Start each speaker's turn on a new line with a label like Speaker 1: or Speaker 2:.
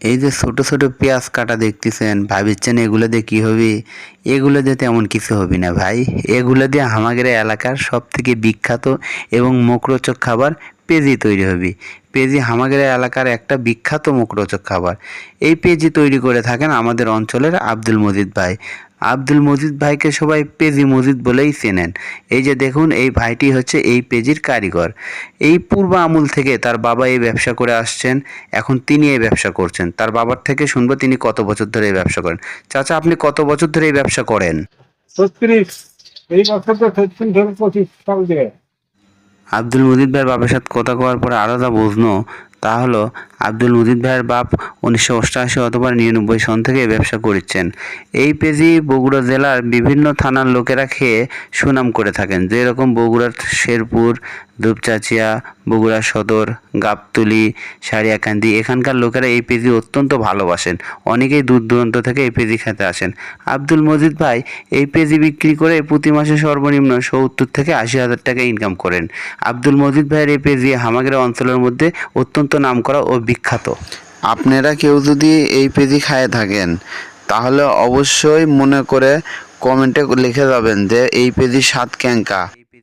Speaker 1: এই যে ছোট ছোট পেঁয়াজ কাটা দেখতেছেন, ভাবিচ্ছেন এগুলো দিয়ে কী হবে? এগুলো দিয়ে তেমন কিছু হবে না ভাই। এগুলো দিয়ে আমাদের এলাকার সব থেকে বিখ্যাত এবং মুখরোচক খাবার পেঁজি তৈরি হবে। পেঁজি আমাদের এলাকার একটা বিখ্যাত মুখরোচক খাবার। এই পেঁজি তৈরি করে থাকেন আমাদের অঞ্চলের আব্দুল মজিদ ভাই। আব্দুল মজিদ ভাইকে সবাই পেজি মজিদ বলেই চেনেন। এই যে দেখুন এই ভাইটি হচ্ছে এই পেজির কারিগর। এই পূর্ব আমূল থেকে তার বাবা এই ব্যবসা করে আসছেন এখন তিনি এই ব্যবসা করছেন। তার বাবার থেকে শুনব তিনি কত বছর ধরে এই ব্যবসা করেন। চাচা আপনি কত বছর ধরে এই ব্যবসা করেন?
Speaker 2: এই বছর ধরে পঁচিশ সাল দিয়ে
Speaker 1: আব্দুল মজিদ ভাইয়ের বাবার সাথে কথা কওয়ার পরে আরও যা বুঝনো তা হলো আব্দুল মজিদ ভাইয়ের বাপ উনিশশো অষ্টআশি অথবা নিরানব্বই সন থেকে ব্যবসা করছেন। এই পেজি বগুড়া জেলার বিভিন্ন থানার লোকেরা খেয়ে সুনাম করে থাকেন। যেরকম বগুড়ার শেরপুর দুপচাচিয়া বগুড়া সদর, গাবতুলি, সারিয়াকান্দি, এখানকার লোকেরা এই পেজি অত্যন্ত ভালোবাসেন। অনেকেই দূর দূরান্ত থেকে এই পেজি খেতে আসেন। আব্দুল মজিদ ভাই এই পেজি বিক্রি করে প্রতি মাসে সর্বনিম্ন সত্তর থেকে আশি হাজার টাকা ইনকাম করেন। আব্দুল মজিদ ভাইয়ের এই পেজি হামাগেরা অঞ্চলের মধ্যে অত্যন্ত নামকরা ও বিখ্যাত। আপনারা কেউ যদি এই পেজি খায় থাকেন, তাহলে অবশ্যই মনে করে কমেন্টে লিখে যাবেন যে এই পেজি স্বাদ ক্যাঙ্কা